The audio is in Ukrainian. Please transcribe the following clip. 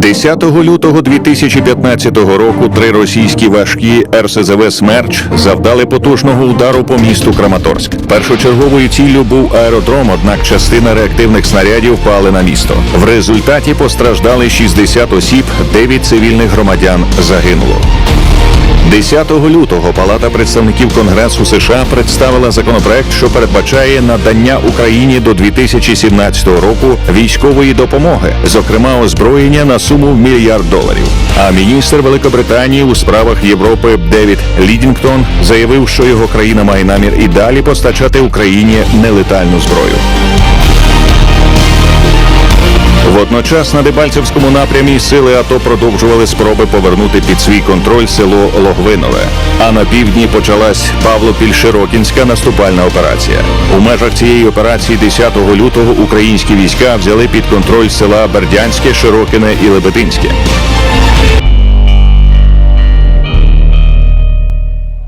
10 лютого 2015 року три російські важкі РСЗВ «Смерч» завдали потужного удару по місту Краматорськ. Першочерговою ціллю був аеродром, однак частина реактивних снарядів впали на місто. В результаті постраждали 60 осіб, 9 цивільних громадян загинуло. 10 лютого Палата представників Конгресу США представила законопроект, що передбачає надання Україні до 2017 року військової допомоги, зокрема озброєння на суму в мільярд доларів. А міністр Великобританії у справах Європи Девід Лідінгтон заявив, що його країна має намір і далі постачати Україні нелетальну зброю. Водночас на Дебальцевському напрямі сили АТО продовжували спроби повернути під свій контроль село Логвинове. А на півдні почалась Павлопіль-Широкінська наступальна операція. У межах цієї операції 10 лютого українські війська взяли під контроль села Бердянське, Широкине і Лебединське.